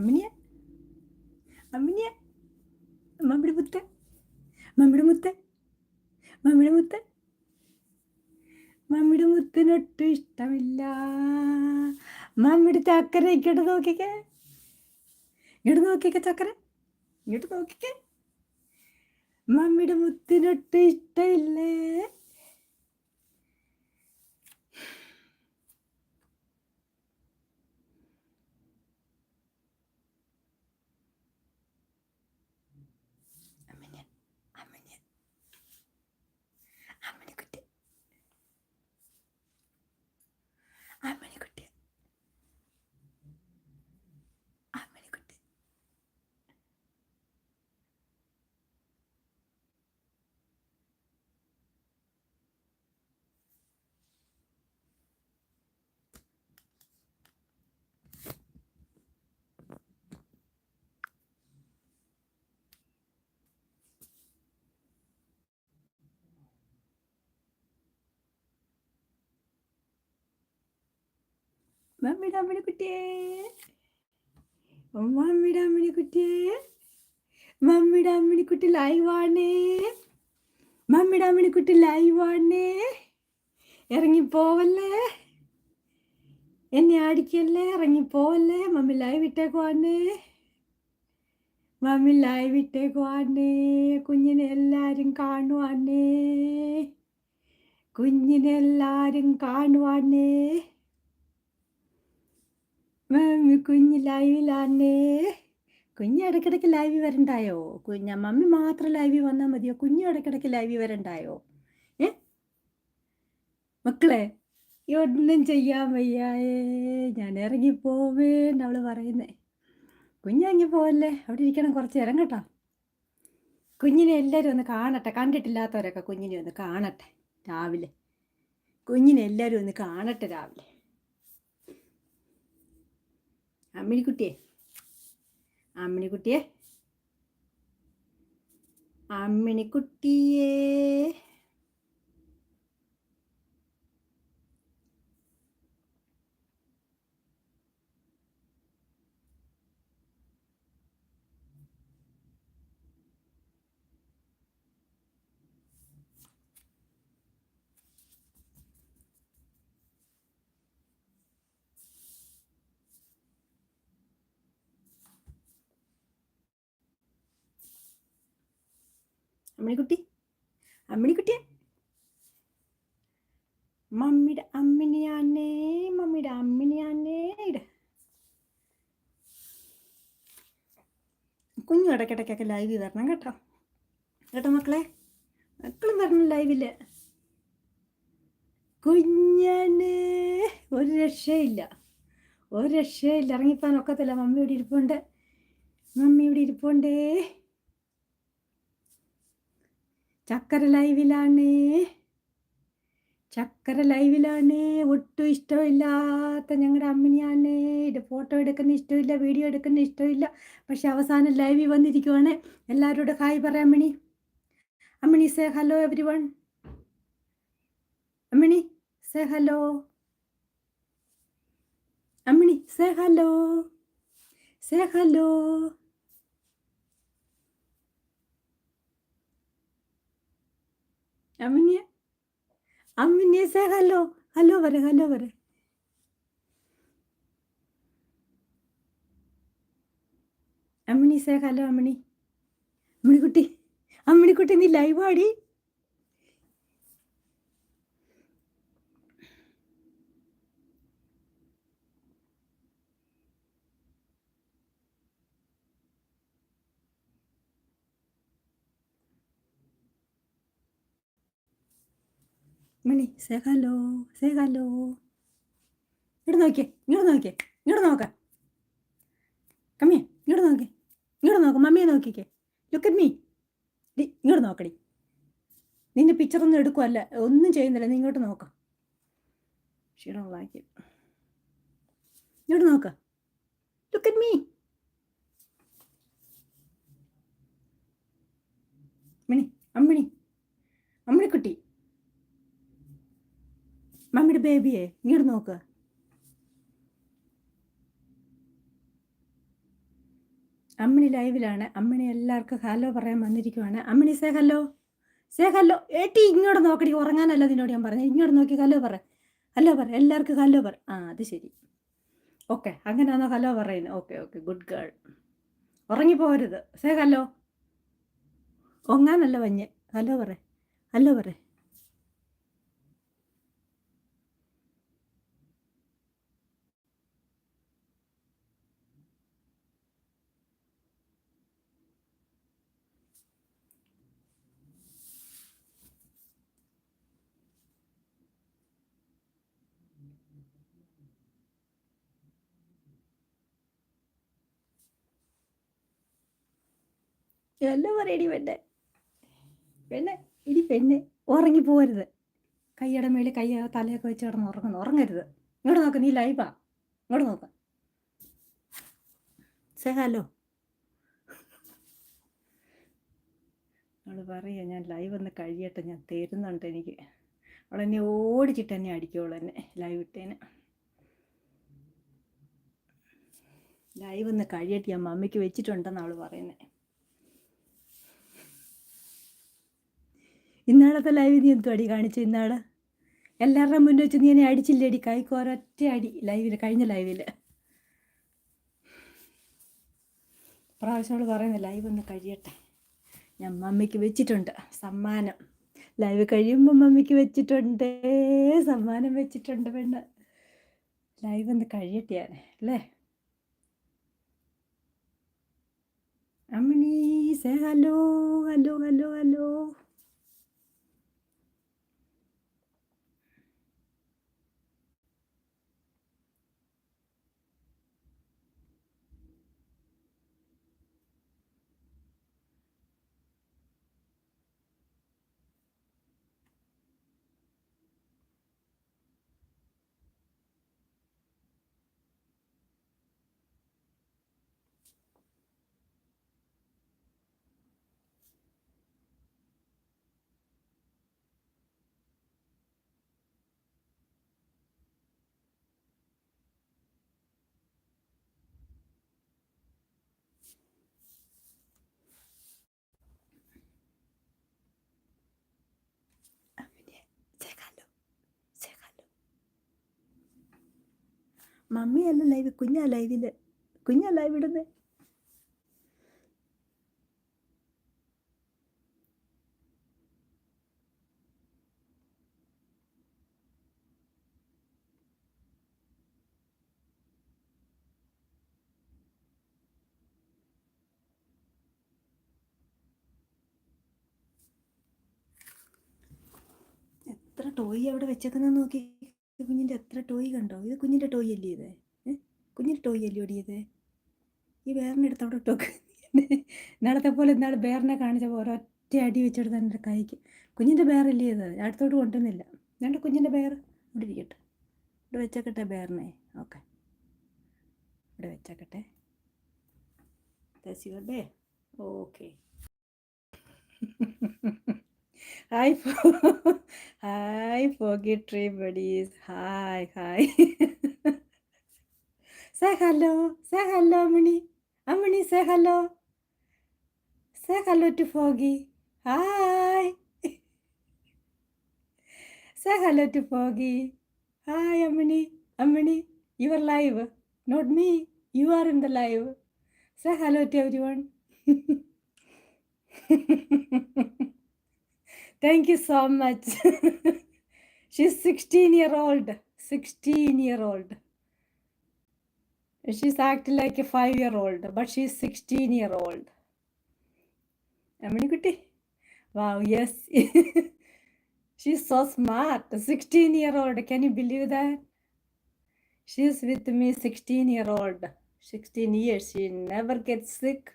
അമ്മിനിയ അമ്മിനിയ മമ്മിയുടെ മുത്ത്? മമ്മിയുടെ മുത്ത്? മമ്മിയുടെ മുത്ത്? മമ്മിയുടെ മുത്തിനൊട്ടും ഇഷ്ടമില്ല. മമ്മിയുടെ ചക്കര ഇങ്ങോട്ട് നോക്കിക്കേ. ഇങ്ങോട്ട് നോക്കിക്കേ ചക്കര. ഇങ്ങോട്ട് നോക്കിക്കേ. മമ്മിയുടെ മുത്തിനൊട്ടും ഇഷ്ടമില്ലേ? മമ്മിടാമ്പിടി കുട്ടിയേ മമ്മിടാമ്പിടി കുട്ടിയേ മമ്മിടാമ്പിടി കുട്ടി ലൈവാണേ മമ്മിടാമ്പിടി കുട്ടി ലൈവാണേ ഇറങ്ങിപ്പോവല്ലേ? എന്നെ ആടിക്കല്ലേ? ഇറങ്ങിപ്പോവല്ലേ? മമ്മി ലൈവ് ഇട്ടേക്കുവാണേ മമ്മി ലൈവ് ഇട്ടേക്കുവാണേ കുഞ്ഞിനെ എല്ലാവരും കാണുവാണേ കുഞ്ഞിനെല്ലാരും കാണുവാണേ മമ്മി കുഞ്ഞ് ലൈവിലാണേ കുഞ്ഞ് ഇടയ്ക്കിടയ്ക്ക് ലൈവ് വരണ്ടായോ? കുഞ്ഞ മമ്മി മാത്രം ലൈവ് വന്നാൽ മതിയോ? കുഞ്ഞു ഇടയ്ക്കിടയ്ക്ക് ലൈവ് വരണ്ടായോ? ഏ? മക്കളെ ഒന്നും ചെയ്യാൻ വയ്യായേ. ഞാൻ ഇറങ്ങിപ്പോവേന്ന് അവൾ പറയുന്നേ. കുഞ്ഞിറങ്ങി പോവല്ലേ? അവിടെ ഇരിക്കണം കുറച്ച് നേരം കേട്ടോ. കുഞ്ഞിനെ എല്ലാവരും ഒന്ന് കാണട്ടെ. കണ്ടിട്ടില്ലാത്തവരൊക്കെ കുഞ്ഞിനെ ഒന്ന് കാണട്ടെ രാവിലെ. കുഞ്ഞിനെ എല്ലാവരും ഒന്ന് കാണട്ടെ രാവിലെ. അമ്മിണിക്കുട്ടിയെ. അമ്മിണിക്കുട്ടിയെ. അമ്മിണിക്കുട്ടിയേ. അമ്മിണിക്കുട്ടി? അമ്മിണിക്കുട്ടിയെ? മമ്മിയുടെ അമ്മിണിയാണേ മമ്മിയുടെ അമ്മിണിയാണേ ഇട. കുഞ്ഞു ഇടയ്ക്കിടയ്ക്കൊക്കെ ലൈവിൽ വരണം കേട്ടോ. കേട്ടോ മക്കളെ? മക്കളും വരണം ലൈവിൽ കുഞ്ഞന് ഒരു രക്ഷയില്ല. ഒരു രക്ഷയില്ല. ഇറങ്ങിപ്പോൻ ഒക്കത്തില്ല. മമ്മി ഇവിടെ ഇരിപ്പുണ്ട്. മമ്മി ഇവിടെ ഇരിപ്പുണ്ടേ. ചക്കര ലൈവിലാണ്. ചക്കര ലൈവിലാണ്. ഒട്ടും ഇഷ്ടമില്ലാത്ത ഞങ്ങളുടെ അമ്മിനിയാണ് ഇത് ഫോട്ടോ എടുക്കുന്ന ഇഷ്ടമില്ല വീഡിയോ എടുക്കുന്ന ഇഷ്ടമില്ല. പക്ഷെ അവസാനം ലൈവിൽ വന്നിരിക്കുവാണ്. എല്ലാവരോടും ഹായ് പറയാം Ammini. Ammini say hello everyone Ammini say hello Ammini say hello say hello അമ്മിനിയ? അമ്മിനിയ സേ ഹലോ ഹലോ പറ ഹലോ പറ. അമ്മിണി സേ ഹലോ അമ്മിണി അമ്മിണിക്കുട്ടി അമ്മിണിക്കുട്ടി നീ ലൈവ് മണി സേ ഹലോ സേ ഇങ്ങോട്ട് നോക്കിയേ ഇങ്ങോട്ട് നോക്കിയേ ഇങ്ങോട്ട് നോക്ക. കമ്മി ഇങ്ങോട്ട് നോക്കിയേ ഇങ്ങോട്ട് നോക്കാം മമ്മിയെ നോക്കിക്കേ. ലുക്ക് അറ്റ് മീ ഇങ്ങോട്ട് നോക്കടി. നിന്റെ പിക്ചറൊന്നും എടുക്കുമല്ല ഒന്നും ചെയ്യുന്നില്ല നീ ഇങ്ങോട്ട് നോക്കാം. ക്ഷീണമുള്ളാക്കി ഇങ്ങോട്ട് നോക്ക. Look at me Mani Ammini Amminikutty മമ്മിയുടെ ബേബിയെ ഇങ്ങോട്ട് നോക്ക്. അമ്മിണി ലൈവിലാണ്. അമ്മിണി എല്ലാവർക്കും ഹലോ പറയാൻ വന്നിരിക്കുവാണ്. Ammini say hello say hello ഏട്ടി ഇങ്ങോട്ട് നോക്കടി. ഉറങ്ങാനല്ല നിന്നോട് ഞാൻ പറഞ്ഞു. ഇങ്ങോട്ട് നോക്കി ഹലോ പറ. ഹലോ പറ. എല്ലാവർക്കും ഹലോ പറ. ആ അത് ശരി. ഓക്കെ അങ്ങനെയാണോ ഹലോ പറയുന്നത്? ഓക്കെ ഓക്കെ ഗുഡ് ഗേൾ ഉറങ്ങിപ്പോരുത്. സേ ഹലോ ഒങ്ങാനല്ല വഞ്ഞ്. ഹലോ പറ. ഹലോ പറ. എല്ലാം പറയടി പെണ്ണെ. പെണ്ണെ ഇടി പെണ്ണെ ഉറങ്ങി പോകരുത് കൈയുടെ മേളിൽ കൈ തലയൊക്കെ വെച്ച് കിടന്ന് ഉറങ്ങുന്നു. ഉറങ്ങരുത്. ഇങ്ങോട്ട് നോക്ക് നീ ലൈവാ ഇങ്ങോട്ട് നോക്ക്. സേഹാലോ അവൾ പറയുക ഞാൻ ലൈവ് ഒന്ന് കഴിയട്ടെ. ഞാൻ തരുന്നുണ്ട് എനിക്ക്. അവളെന്നെ ഓടിച്ചിട്ട് തന്നെ അടിക്കുള്ളൂ എന്നെ ലൈവ് ഇട്ടേനെ. ലൈവ് ഒന്ന് കഴിയട്ടെ. ഞാൻ മമ്മിക്ക് വെച്ചിട്ടുണ്ടെന്ന് അവൾ പറയുന്നത് ഇന്നാളത്തെ ലൈവ് നീ എന്തു അടി കാണിച്ചു ഇന്നാൾ? എല്ലാവരുടെ മുന്നേ വെച്ച് നീ എന്നെ അടിച്ചില്ല അടി കൈക്ക് ഒരൊറ്റ അടി ലൈവിൽ കഴിഞ്ഞ ലൈവിൽ പ്രാവശ്യം അവൾ പറയുന്നത് ലൈവ് ഒന്ന് കഴിയട്ടെ. ഞാൻ മമ്മിക്ക് വെച്ചിട്ടുണ്ട് സമ്മാനം. ലൈവ് കഴിയുമ്പോൾ മമ്മിക്ക് വെച്ചിട്ടുണ്ട്. സമ്മാനം വെച്ചിട്ടുണ്ട് പെണ്ണ്. ലൈവ് ഒന്ന് കഴിയട്ടെ ഞാൻ അല്ലേ? Ammini say hello hello hello hello മമ്മിയല്ല live കുഞ്ഞാ ലൈവിൽ കുഞ്ഞാ ലൈവ് ഇടുന്നത് എത്ര ടോയ് അവിടെ വെച്ചേക്കുന്ന നോക്കി. കുഞ്ഞിന്റെ എത്ര ടോയ് കണ്ടോ? ഇത് കുഞ്ഞിന്റെ ടോയ് അല്ലേ ഇത്? കുഞ്ഞിന്റെ ടോയ് അല്ലേ ഓടിയത് ഈ ബേറിനെ എടുത്ത് അവിടെ ഇട്ടോക്ക്. നടത്തെ പോലെ ഇന്നാൾ ബേറിനെ കാണിച്ചപ്പോൾ ഒരൊറ്റ അടി വെച്ചെടുത്ത് എന്റെ കൈക്ക്. കുഞ്ഞിന്റെ ബേറല്ലേ അത് അടുത്തോട്ട് കൊണ്ടുവന്നില്ല. രണ്ട് കുഞ്ഞിന്റെ ബേർ ഇവിടെ ഇരിക്കട്ടെ. ഇവിടെ വെച്ചേക്കട്ടെ ബേറിനെ ഓക്കെ. ഇവിടെ വെച്ചേക്കട്ടെ. തസി bay okay Hi, hi, Foggy Tree Buddies. Hi, hi. say hello. Say hello, Amini. Amini, say hello. Say hello to Foggy. Hi. say hello to Foggy. Hi, Amini. Amini, you are live. Not me. You are in the live. Say hello to everyone. Thank you so much. She's 16 year old. 16 year old. She's acting like a 5 year old, but she's 16 year old. Wow, yes. she's so smart. 16 year old. Can you believe that? She's with me 16 year old. 16 years. She never gets sick.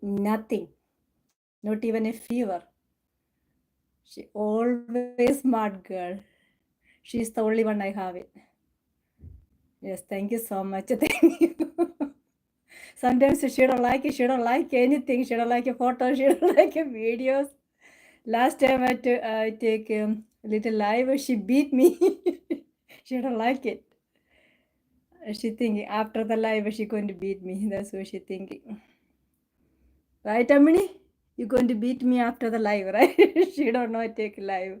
Nothing. Not even a fever. She always smart girl. She's the only one I have it. Yes, thank you so much. Thank you. Sometimes she don't like it. She don't like anything. She don't like a photo. She don't like a videos. Last time I, t- I take a um, little live, she beat me. she don't like it. She thinking after the live she going to beat me. That's what she thinking. Right, Amini? You're going to beat me after the live, right? she don't know I take live.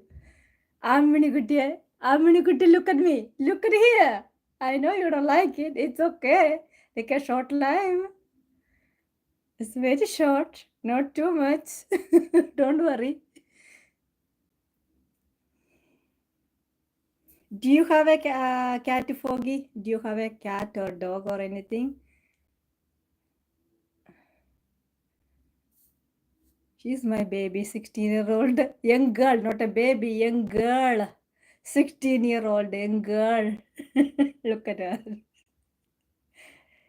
Amini Kutti, Amini Kutti, look at me. Look at here. I know you don't like it. It's okay. Take a short live. It's very short, not too much. don't worry. Do you have a ca- uh, cat, Foggy? Do you have a cat or dog or anything? She's my baby, 16 year old young girl, not a baby, young girl. 16 year old young girl. Look at her.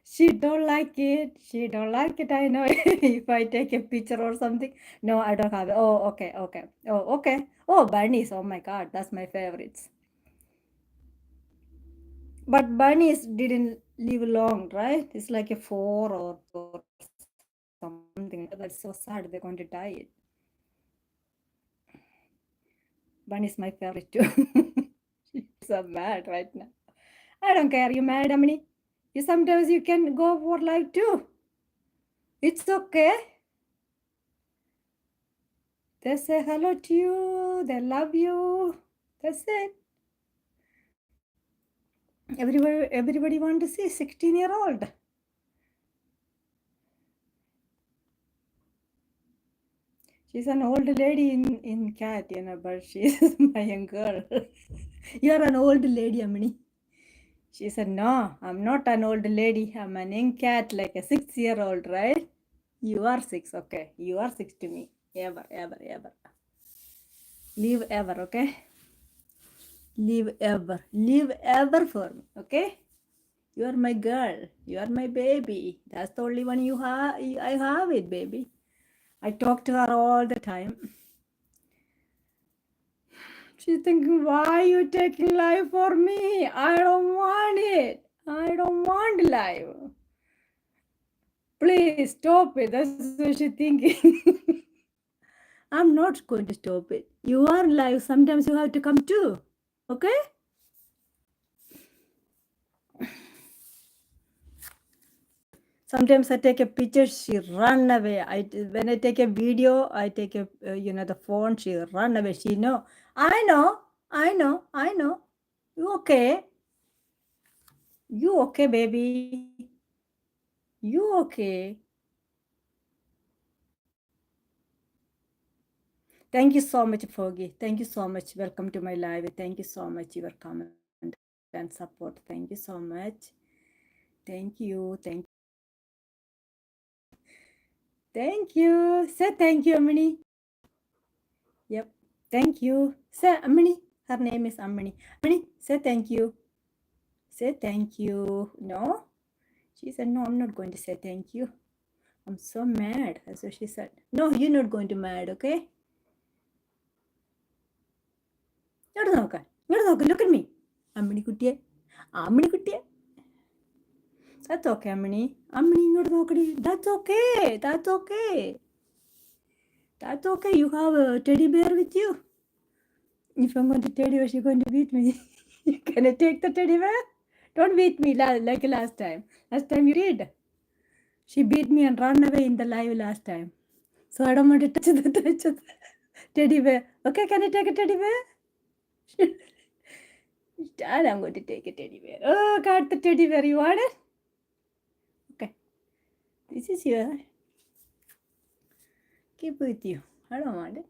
She don't like it. She don't like it. I know. if I take a picture or something. No, I don't have it. Oh, okay, okay. Oh, okay. Oh, bunnies. Oh my god, that's my favorites. But bunnies didn't live long, right? It's like a four or, or something. That's so sad. They're going to die. Bunny's my favorite too. She's so mad right now. I don't care. You mad, Amini? You sometimes you can go for life too. It's okay. They say hello to you. They love you. That's it. Everybody, everybody want to see 16 year old. She's an old lady in, in cat, you know, but she's my young girl. You're an old lady, Amini. She said, No, I'm not an old lady. I'm an young cat, like a six year old, right? You are six, okay. You are six to me. Ever, ever, ever. Live ever, okay? Live ever. Live ever for me, okay? You are my girl. You are my baby. That's the only one you have. I have it, baby. I talk to her all the time. She's thinking, why are you taking life for me? I don't want it. I don't want life. Please stop it. That's what she's thinking. I'm not going to stop it. You are live. Sometimes you have to come too. Okay? Sometimes I take a picture, she run away. I when I take a video, I take a uh, you know the phone, she run away. She know. I know. I know. I know. You okay? You okay, baby? You okay? Thank you so much, Foggy. Thank you so much. Welcome to my live. Thank you so much. Your comment and support. Thank you so much. Thank you. Thank Thank you. Say thank you, Amini. Yep. Thank you. Say Amini. Her name is Amini. Amini, say thank you. Say thank you. No? She said, No, I'm not going to say thank you. I'm so mad. That's what she said. No, you're not going to mad, okay? ഇങ്ങോട്ട് നോക്ക ഇങ്ങോട്ട് നോക്ക് look at me അമ്മിണിക്കുട്ടിയെ അമ്മിണിക്കുട്ടിയെ That's okay, Amini. Amini, ഇങ്ങോട്ട് നോക്കടി That's okay. That's okay. That's okay. You have a teddy bear with you. If I'm going to teddy bear, she's going to beat me. Can I take the teddy bear? Don't beat me like last time. Last time you did. She beat me and ran away in the live last time. So I don't want to touch the, touch the teddy bear. Okay, can I take a teddy bear? Dad, I'm going to take a teddy bear. Oh, got the teddy bear. You want it? This is your. Keep with you. I don't want it.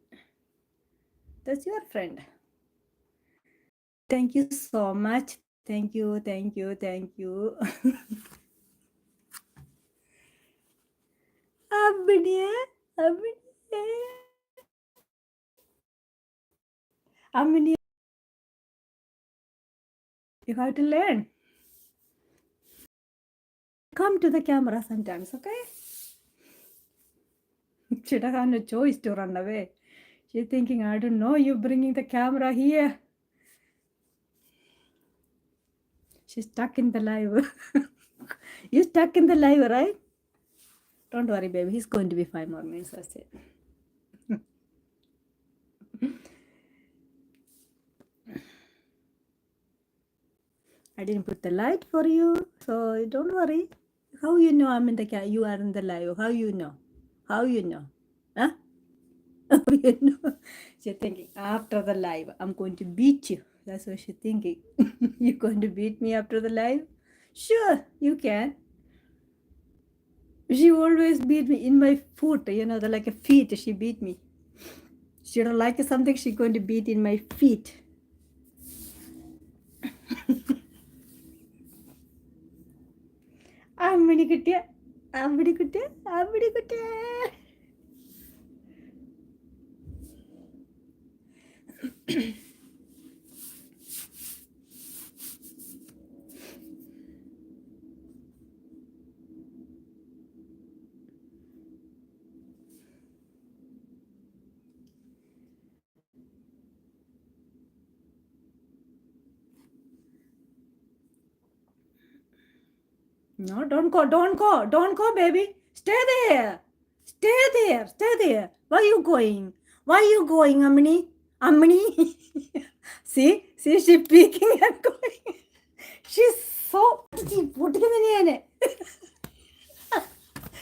That's your friend. Thank you so much. Thank you, thank you, thank you. Abniye, Abniye. Abniye. You have to learn. Come to the camera sometimes, okay? She doesn't have no choice to run away. She's thinking, I don't know, you're bringing the camera here. She's stuck in the live. you're stuck in the live, right? Don't worry, baby. He's going to be five more minutes. That's it. I didn't put the light for you, so don't worry. How you know I'm in the ca- you are in the live? How you know? How you know? Huh? You know? She's thinking, after the live, I'm going to beat you. That's what she's thinking. You're going to beat me after the live? Sure, you can. She always beat me in my foot, you know, like a feet, she beat me. She don't like something, she's going to beat in my feet. കുട്ടിയ അമ്പിടി കുട്ടിയ അമ്പിടി കുട്ടിയ. No, don't go, don't go, don't go, baby. Stay there. Stay there, stay there. Why are you going? Why are you going, Amini? Amini? see, see, she peeking and going. She's so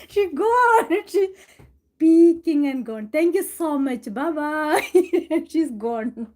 she gone. She peeking and gone. Thank you so much. Bye bye. She's gone.